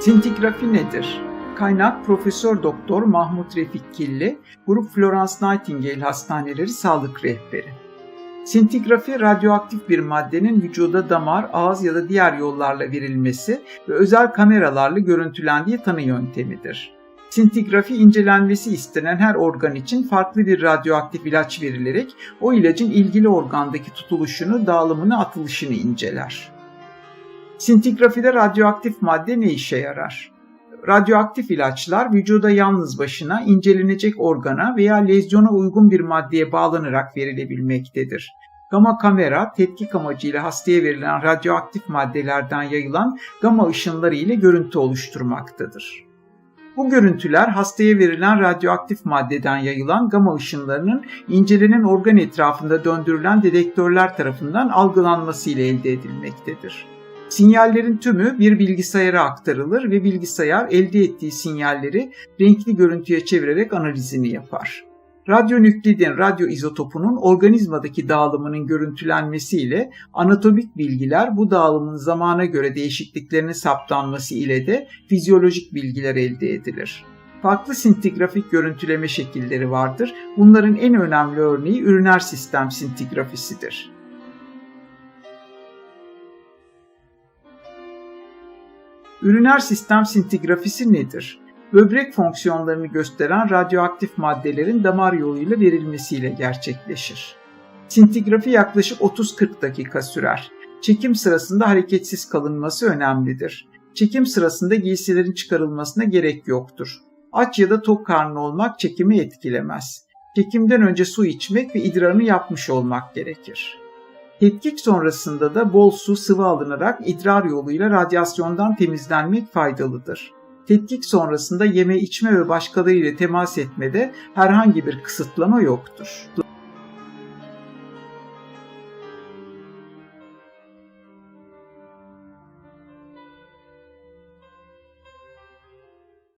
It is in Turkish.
Sintigrafi nedir? Kaynak Profesör Doktor Mahmut Refik Killi, Grup Florence Nightingale Hastaneleri Sağlık Rehberi. Sintigrafi radyoaktif bir maddenin vücuda damar, ağız ya da diğer yollarla verilmesi ve özel kameralarla görüntülendiği tanı yöntemidir. Sintigrafi incelenmesi istenen her organ için farklı bir radyoaktif ilaç verilerek o ilacın ilgili organdaki tutuluşunu, dağılımını, atılışını inceler. Sintigrafide radyoaktif madde ne işe yarar? Radyoaktif ilaçlar vücuda yalnız başına incelenecek organa veya lezyona uygun bir maddeye bağlanarak verilebilmektedir. Gama kamera tetkik amacıyla hastaya verilen radyoaktif maddelerden yayılan gama ışınları ile görüntü oluşturmaktadır. Bu görüntüler hastaya verilen radyoaktif maddeden yayılan gama ışınlarının incelenen organ etrafında döndürülen dedektörler tarafından algılanması ile elde edilmektedir. Sinyallerin tümü bir bilgisayara aktarılır ve bilgisayar elde ettiği sinyalleri renkli görüntüye çevirerek analizini yapar. Radyonüklidin radyoizotopunun organizmadaki dağılımının görüntülenmesiyle anatomik bilgiler bu dağılımın zamana göre değişikliklerinin saptanması ile de fizyolojik bilgiler elde edilir. Farklı sintigrafik görüntüleme şekilleri vardır. Bunların en önemli örneği üriner sistem sintigrafisidir. Üriner sistem sintigrafisi nedir? Böbrek fonksiyonlarını gösteren radyoaktif maddelerin damar yoluyla verilmesiyle gerçekleşir. Sintigrafi yaklaşık 30-40 dakika sürer. Çekim sırasında hareketsiz kalınması önemlidir. Çekim sırasında giysilerin çıkarılmasına gerek yoktur. Aç ya da tok karnı olmak çekimi etkilemez. Çekimden önce su içmek ve idrarını yapmış olmak gerekir. Tetkik sonrasında da bol su sıvı alınarak idrar yoluyla radyasyondan temizlenmek faydalıdır. Tetkik sonrasında yeme içme ve başkalarıyla temas etmede herhangi bir kısıtlama yoktur.